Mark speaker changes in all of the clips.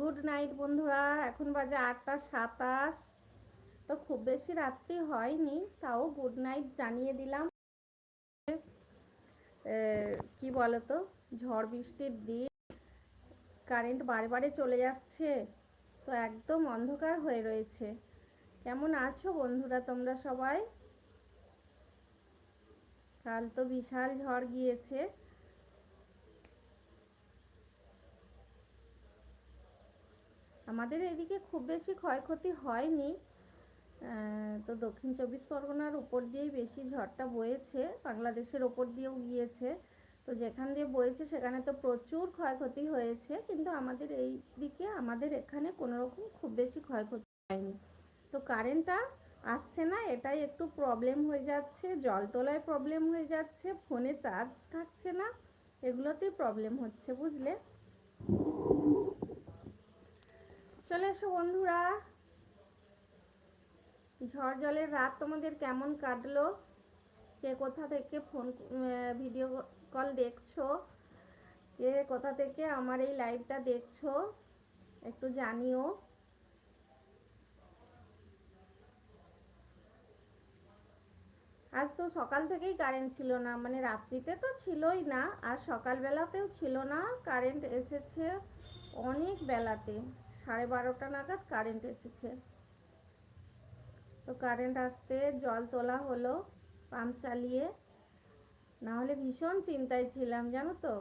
Speaker 1: Good night বন্ধুরা। এখন বাজে আটটা সাতাশ। তো খুব বেশি রাত্রি হয়নি, তাও গুড নাইট জানিয়ে দিলাম। কি বলতো? ঝড় বৃষ্টির দিন। কারেন্ট বারে বারে চলে যাচ্ছে। তো একদম অন্ধকার হয়ে রয়েছে। কেমন আছো বন্ধুরা তোমরা সবাই? কাল তো বিশাল ঝড় গিয়েছে। আমাদের এদিকে খুব বেশি ক্ষয়ক্ষতি হয়নি। তো দক্ষিণ চব্বিশ পরগনার উপর দিয়েই বেশি ঝড়টা বয়েছে, বাংলাদেশের ওপর দিয়েও গিয়েছে। তো যেখান দিয়ে বয়েছে সেখানে তো প্রচুর ক্ষয়ক্ষতি হয়েছে, কিন্তু আমাদের এই দিকে আমাদের এখানে কোনো রকম খুব বেশি ক্ষয়ক্ষতি হয়নি। তো কারেন্টটা আসছে না, এটাই একটু প্রবলেম হয়ে যাচ্ছে, জল তোলায় প্রবলেম হয়ে যাচ্ছে, ফোনে চার্জ থাকছে না, এগুলোতেই প্রবলেম হচ্ছে, বুঝলে? চলে এসো বন্ধুরা। ঝড় জলের রাত তোমাদের কেমন কাটলো? কে কোথা থেকে ফোন ভিডিও কল দেখছ? কে কোথা থেকে আমার এই লাইভটা দেখছ? একটু জানিও। আজ তো সকাল থেকেই কারেন্ট ছিল না মানে রাত্রিতে তো ছিলই না, আর সকালবেলাতেও ছিল না। কারেন্ট এসেছে অনেক বেলাতে। সাড়ে বারোটা নাগাদ কারেন্ট এসেছে। তো কারেন্ট আসতে জল তোলা হলো পাম্প চালিয়ে। না হলে ভীষণ চিন্তায় ছিলাম, জানো তো?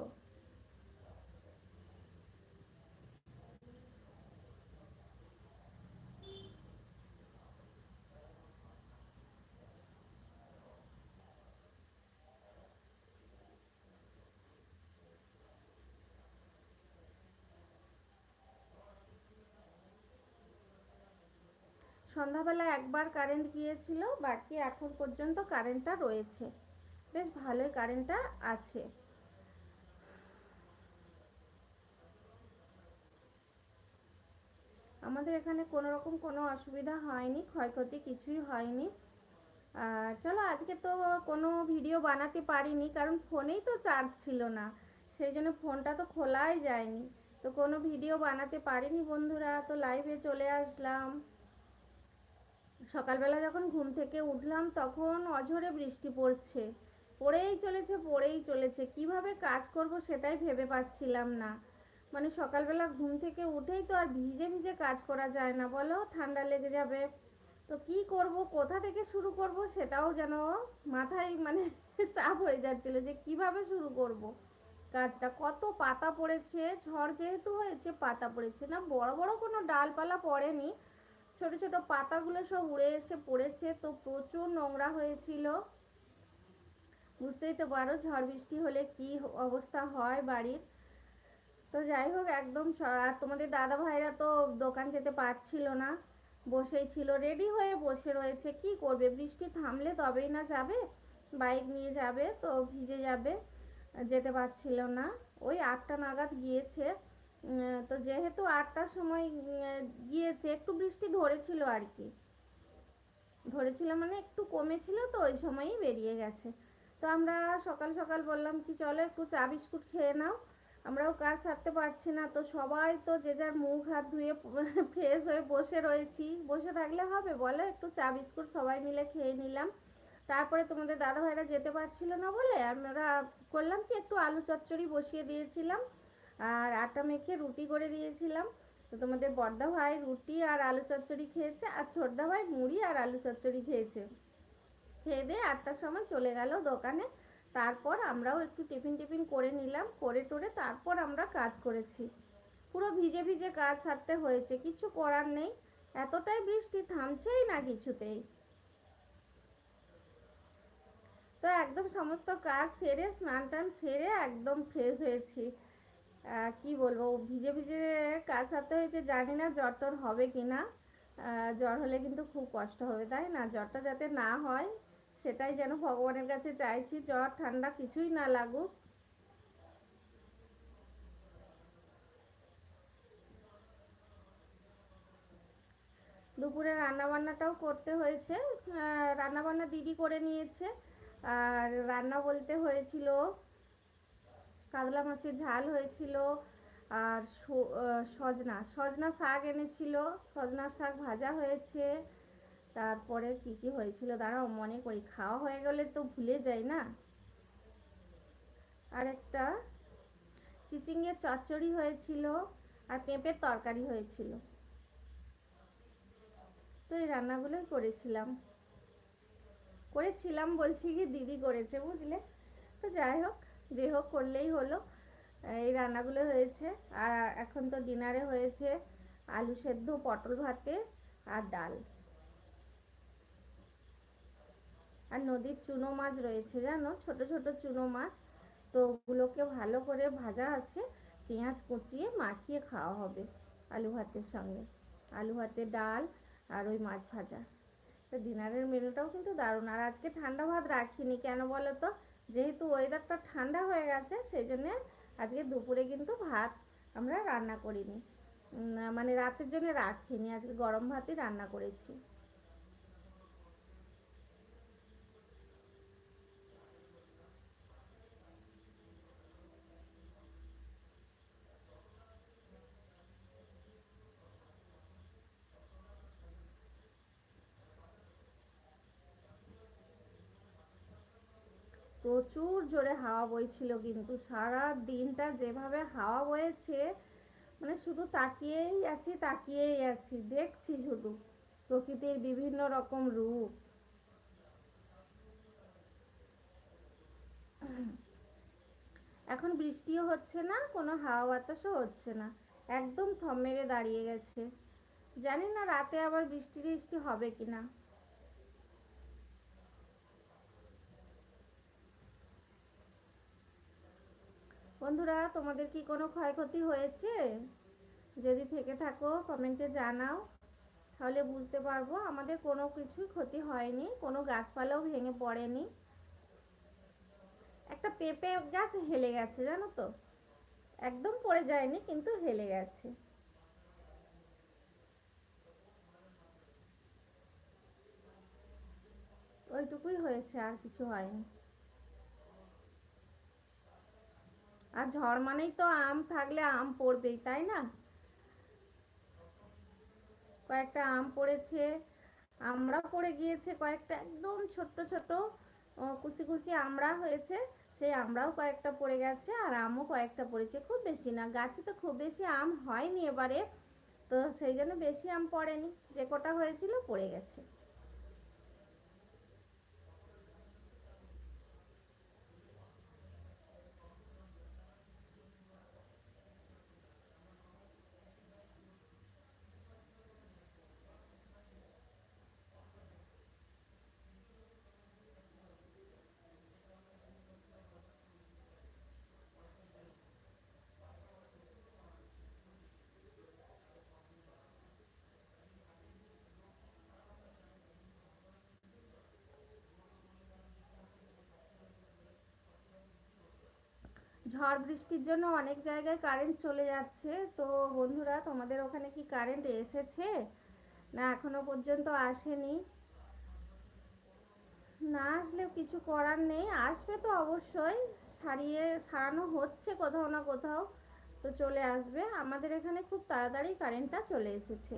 Speaker 1: সন্ধ্যাবেলা একবার কারেন্ট গিয়েছিল, বাকি এখন পর্যন্ত কারেন্টটা রয়েছে। বেশ ভালোই কারেন্টটা আছে। আমাদের এখানে কোনো রকম কোনো অসুবিধা হয়নি, ক্ষয়ক্ষতি কিছুই হয়নি। আর চলো আজকে তো কোনো ভিডিও বানাতে পারিনি, কারণ ফোনেই তো চার্জ ছিল না। সেই জন্য ফোনটা তো খোলাই যায়নি। তো কোনো ভিডিও বানাতে পারিনি বন্ধুরা, তো লাইভে চলে আসলাম। সকালবেলা যখন ঘুম থেকে উঠলাম, তখন অঝরে বৃষ্টি পড়ছে। পড়েই চলেছে পড়েই চলেছে। কীভাবে কাজ করব সেটাই ভেবে পাচ্ছিলাম না। মানে সকালবেলা ঘুম থেকে উঠেই তো আর ভিজে ভিজে কাজ করা যায় না, বলো? ঠান্ডা লেগে যাবে। তো কি করব, কোথা থেকে শুরু করব সেটাও যেন মাথায় মানে চাপ হয়ে যাচ্ছিল যে কীভাবে শুরু করব। কাজটা কত পাতা পড়েছে, ঝড় যেহেতু হয়েছে, পাতা পড়েছে না? বড় বড় কোনো ডালপালা পড়েনি। ছোট ছোট পাতাগুলো সব উড়ে এসে পড়েছে, তো প্রচুর নোংরা হয়েছিল। বুঝতেই তো পারো ঝড় বৃষ্টি হলে কি অবস্থা হয় বাড়ির। তো যাই হোক, একদম আর তোমাদের দাদা ভাইরা তো দোকান যেতে পারছিল না। বসেই ছিল রেডি হয়ে বসে রয়েছে। কি করবে? বৃষ্টি থামলে তবেই না যাবে? বাইক নিয়ে যাবে, তো ভিজে যাবে, যেতে পারছিল না। ওই আটটা নাগাদ গিয়েছে। তো যেহেতু আটটার সময় গিয়েছে, একটু বৃষ্টি ধরেছিল আর কি। ধরেছিল মানে একটু কমেছিল তো, ওই সময়ই বেরিয়ে গেছে। তো আমরা সকাল সকাল বললাম কি, চলো একটু চা বিস্কুট খেয়ে নাও। আমরাও কাজ সারতে পারছি না, তো সবাই তো যে যার মুখ হাত ধুয়ে ফ্রেশ হয়ে বসে রয়েছি। বসে থাকলে হবে, বলো একটু চা বিস্কুট সবাই মিলে খেয়ে নিলাম। তারপরে তোমাদের দাদা ভাইরা যেতে পারছিল না বলে আমরা করলাম কি, একটু আলু চচ্চড়ি বসিয়ে দিয়েছিলাম। আর আটা মেখে রুটি করে দিয়েছিলাম। তো তোমাদের বড়দা ভাই রুটি আর আলু চচ্চড়ি খেয়েছে, আর ছোটদা ভাই মুড়ি আর আলু চচ্চড়ি খেয়েছে। খেয়ে দিয়ে আটটার সময় চলে গেল দোকানে। তারপর আমরাও একটু টিফিন টিফিন করে নিলাম, করে টোরে তারপর আমরা কাজ করেছি। পুরো ভিজে ভিজে কাজ সারতে হয়েছে, কিছু করার নেই। এতটাই বৃষ্টি থামছেই না কিছুতেই। তো একদম সমস্ত কাজ সেরে, স্নান টান সেরে একদম ফ্রেশ হয়েছি। কি বলব ভিজে ভিজে সারতে হয়েছে জানি না, জ্বর টর হবে কি না। জ্বর হলে কিন্তু খুব কষ্ট হবে, তাই না? জ্বরটা যাতে না হয়, সেটাই যেন ভগবানের কাছে চাইছি। জ্বর, ঠান্ডা কিছুই না লাগুক। দুপুরে রান্নাবান্নাটাও করতে হয়েছে। রান্নাবান্না দিদি করে নিয়েছে। আর রান্না বলতে হয়েছিল কাতলা মাছের ঝাল হয়েছিল আর সজনা। সজনা শাক এনেছিল, সজনা শাক ভাজা হয়েছে। তারপরে কি কি হয়েছিল? দাঁড়াও, মনে করি। খাওয়া হয়ে গেলে তো ভুলে যাই না? আর একটা চিচিঙ্গের চচ্চড়ি হয়েছিল আর পেঁপের তরকারি হয়েছিল। তো এই রান্নাগুলোই করেছিলাম। করেছিলাম বলছি কি, দিদি করেছে, বুঝলে? তো যাই হোক যে হোক করলেই হলো। এই রান্নাগুলো হয়েছে। আর এখন তো ডিনারে হয়েছে আলু সেদ্ধ, পটল ভাতে আর ডাল। আর নদীর চুনো মাছ রয়েছে জানো? ছোট ছোট চুনো মাছ। তো ওগুলোকে ভালো করে ভাজা আছে। পেঁয়াজ কুচিয়ে মাখিয়ে খাওয়া হবে আলু ভাতের সঙ্গে। আলু ভাতে ডাল আর ওই মাছ ভাজা। তো ডিনারের মেনুটাও কিন্তু দারুণ। আর আজকে ঠান্ডা ভাত রাখিনি কেন বলো তো? যেহেতু ওয়েদারটা ঠান্ডা হয়ে গেছে সেই জন্যে আজকে দুপুরে কিন্তু ভাত আমরা রান্না করিনি। মানে রাতের জন্য রাখিনি, আজকে গরম ভাতই রান্না করেছি। প্রচুর জোরে হাওয়া বইছিল কিন্তু সারা দিনটা যেভাবে হাওয়া বয়েছে মানে শুধু তাকিয়েই আছি তাকিয়েই আছি, দেখছি শুধু প্রকৃতির বিভিন্ন রকম রূপ। এখন বৃষ্টিও হচ্ছে না, কোনো হাওয়া বাতাসও হচ্ছে না, একদম থম মেরে দাঁড়িয়ে গেছে। জানি না রাতে আবার বৃষ্টি টিষ্টি হবে কিনা। বন্ধুরা, তোমাদের কি কোনো ক্ষয়ক্ষতি হয়েছে? যদি থেকে থাকো কমেন্টে জানাও। তাহলে বুঝতে পারব আমাদের কোনো কিছুই ক্ষতি হয়নি, কোনো গাছপালাও ভেঙে পড়েনি। একটা পেঁপে গাছ হেলে গেছে, জানো তো? একদম পড়ে যায়নি, কিন্তু হেলে গেছে। ওইটুকুই হয়েছে, আর কিছু হয়নি। আর ঝড় মানেই তো আম থাকলে আম পড়বেই, তাই না? কয়েকটা আম পড়েছে আমরা পড়ে গিয়েছে, কয়েকটা একদম ছোট্ট ছোট কুচি কুচি আমরা হয়েছে, সেই আমরাও কয়েকটা পড়ে গেছে আর আমও কয়েকটা পড়েছে, খুব বেশি না, গাছে তো খুব বেশি আম হয়নি এবারে, তো সেই জন্য বেশি আম পড়েনি, যে কটা হয়েছিল পড়ে গেছে। ঝড় বৃষ্টির জন্য অনেক জায়গায় কারেন্ট চলে যাচ্ছে। তো বন্ধুরা, তোমাদের ওখানে কি কারেন্ট এসেছে? না, এখনও পর্যন্ত আসেনি। না আসলেও কিছু করার নেই। আসবে তো অবশ্যই। সারিয়ে সারানো হচ্ছে কোথাও না কোথাও। তো চলে আসবে। আমাদের এখানে খুব তাড়াতাড়ি কারেন্টটা চলে এসেছে।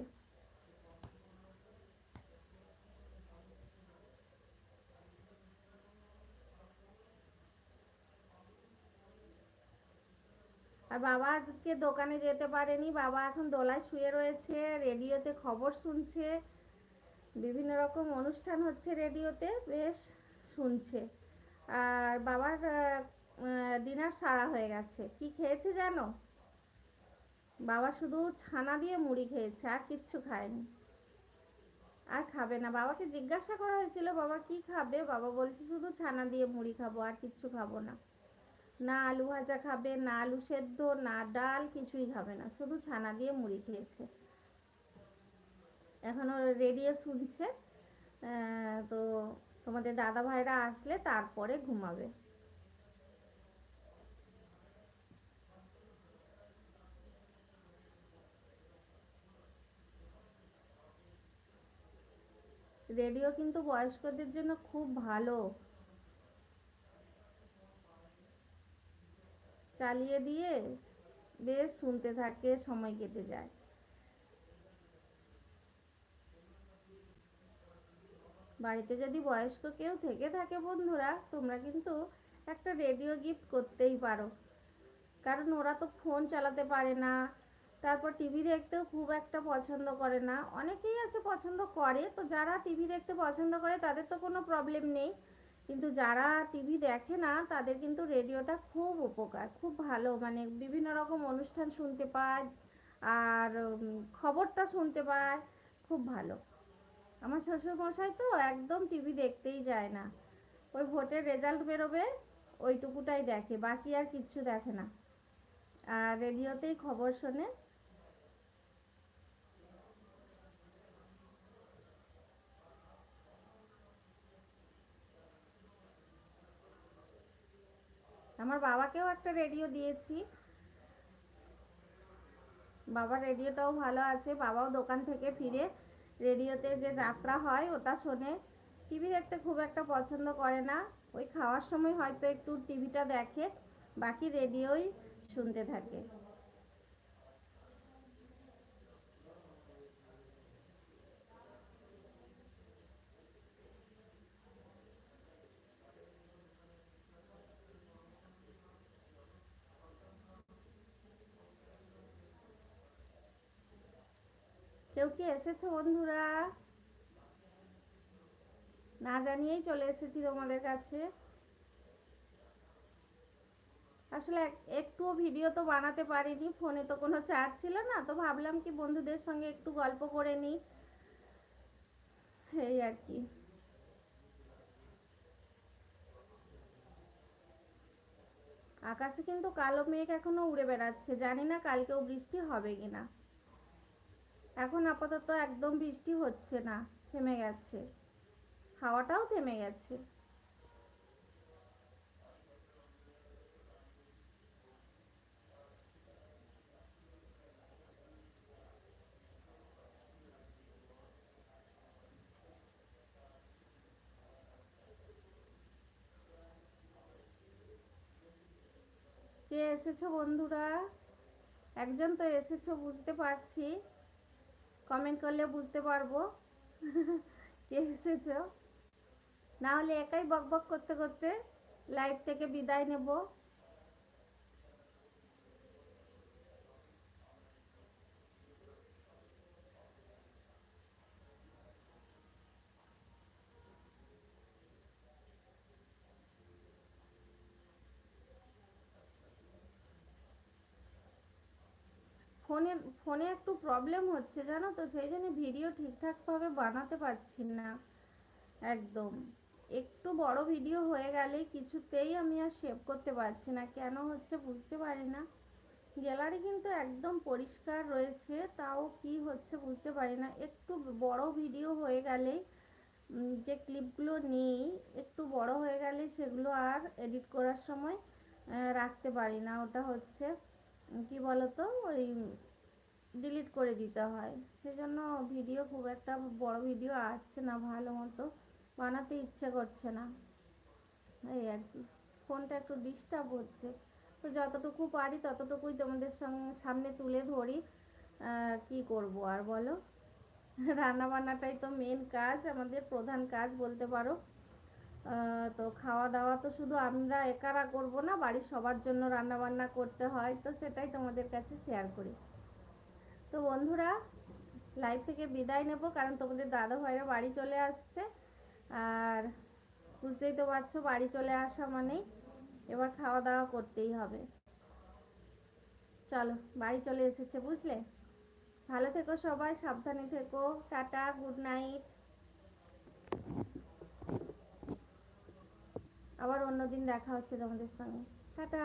Speaker 1: আর বাবা আজকে দোকানে যেতে পারেনি। বাবা এখন দোলায় শুয়ে রয়েছে, রেডিওতে খবর শুনছে, বিভিন্ন রকম অনুষ্ঠান হচ্ছে রেডিওতে, বেশ শুনছে। আর বাবার ডিনার সারা হয়ে গেছে। কি খেয়েছে জানো? বাবা শুধু ছানা দিয়ে মুড়ি খেয়েছে, আর কিচ্ছু খায়নি। আর খাবে না। বাবাকে জিজ্ঞাসা করা হয়েছিল, বাবা কি খাবে? বাবা বলছে শুধু ছানা দিয়ে মুড়ি খাব, আর কিচ্ছু খাব না। না আলু ভাজা খাবে, না আলু সেদ্ধ, না ডাল, কিছুই খাবে না। শুধু ছানা দিয়ে মুড়ি খেয়েছে। এখনও রেডিও শুনছে। তো তোমাদের দাদা ভাইরা আসলে তারপরে ঘুমাবে। রেডিও কিন্তু বয়স্কদের জন্য খুব ভালো। চালিয়ে দিয়ে বেশ শুনতে থাকে, সময় কেটে যায়। বাড়িতে যদি বয়স্ক কেউ থেকে থাকে বন্ধুরা, তোমরা কিন্তু একটা রেডিও গিফট করতেই পারো। কারণ ওরা তো ফোন চালাতে পারে না, তারপর টিভি দেখতেও খুব একটা পছন্দ করে না। অনেকেই আছে পছন্দ করে, তো যারা টিভি দেখতে পছন্দ করে, তাদের তো কোনো প্রবলেম নেই। কিন্তু যারা টিভি দেখে না, তাদের কিন্তু রেডিওটা খুব উপকার, খুব ভালো। মানে বিভিন্ন রকম অনুষ্ঠান শুনতে পায়, আর খবরটা শুনতে পায়, খুব ভালো। আমার শ্বশুর মশাই তো একদম টিভি দেখতেই যায় না। ওই ভোটের রেজাল্ট বেরোবে, ওইটুকুটাই দেখে, বাকি আর কিচ্ছু দেখে না। আর রেডিওতেই খবর শোনে। আমার বাবাকেও একটা রেডিও দিয়েছি। বাবার রেডিওটাও ভালো আছে, বাবাও দোকান থেকে ফিরে রেডিওতে যে যাত্রা হয় ওটা শোনে। টিভি দেখতে খুব একটা পছন্দ করে না। ওই খাওয়ার সময় হয়তো একটু টিভিটা দেখে, বাকি রেডিওই শুনতে থাকে। কেউ কি এসেছ বন্ধুরা? না জানিয়েই চলে এসেছি তোমাদের কাছে। আসলে একটুও ভিডিও তো বানাতে পারিনি, ফোনে তো কোনো চার্জ ছিল না, তো ভাবলাম কি বন্ধুদের সঙ্গে একটু গল্প করে নিই। এই আর কি। আকাশে কিন্তু কালো মেঘ এখনও উড়ে বেড়াচ্ছে, জানি না কালকেও বৃষ্টি হবে কিনা। এখন আপাতত একদম বৃষ্টি হচ্ছে না, থেমে গেছে। হাওয়াটাও থেমে গেছে। কে এসেছ বন্ধুরা? একজন তো এসেছ, বুঝতে পারছি। কমেন্ট করলে বুঝতে পারব। কে এসেছ? না হলে একাই বক বক করতে করতে লাইভ থেকে বিদায় নেব। ফোনে ফোনে একটু প্রবলেম হচ্ছে, জানো তো? সেই জন্য ভিডিও ঠিকঠাকভাবে বানাতে পারছি না। একদম। একটু বড় ভিডিও হয়ে গেলে কিছুতেই আমি আর সেভ করতে পারছি না। কেন হচ্ছে বুঝতে পারি না। গ্যালারি কিন্তু একদম পরিষ্কার রয়েছে, তাও কি হচ্ছে বুঝতে পারি না। একটু বড় ভিডিও হয়ে গেলেই যে ক্লিপগুলো নিই, একটু বড় হয়ে গেলে সেগুলো আর এডিট করার সময় রাখতে পারি না। ওটা হচ্ছে কি বলতো, ওই ডিলিট করে দিতে হয়। সেজন্য ভিডিও খুব একটা বড় ভিডিও আসছে না ভালো মতো। বানাতে ইচ্ছে করছে না। এই আর কি। ফোনটা একটু ডিস্টার্ব হচ্ছে তো যতটুকু পারি ততটুকুই তোমাদের সামনে তুলে ধরি। কি করব আর বলো? রান্না বান্নাটাই তো মেন কাজ, আমাদের প্রধান কাজ বলতে পারো। তো খাওয়া দাওয়া তো শুধু আমরা একারা করব না, বাড়ির সবার জন্য রান্না বান্না করতে হয়, তো সেটাই তোমাদের কাছে শেয়ার করি। তো বন্ধুরা লাইভ থেকে বিদায় নেব, কারণ তোমাদের দাদা ভাইরা বাড়ি চলে আসছে, আর বুঝতেই তো পারছ বাড়ি চলে আসা মানেই এবার খাওয়া দাওয়া করতেই হবে। চলো, বাড়ি চলে এসেছে, বুঝলে? ভালো থেকো সবাই, সাবধানে থেকো, টাটা গুড নাইট আবার অন্যদিন দেখা হচ্ছে তোমাদের সঙ্গে। টাটা!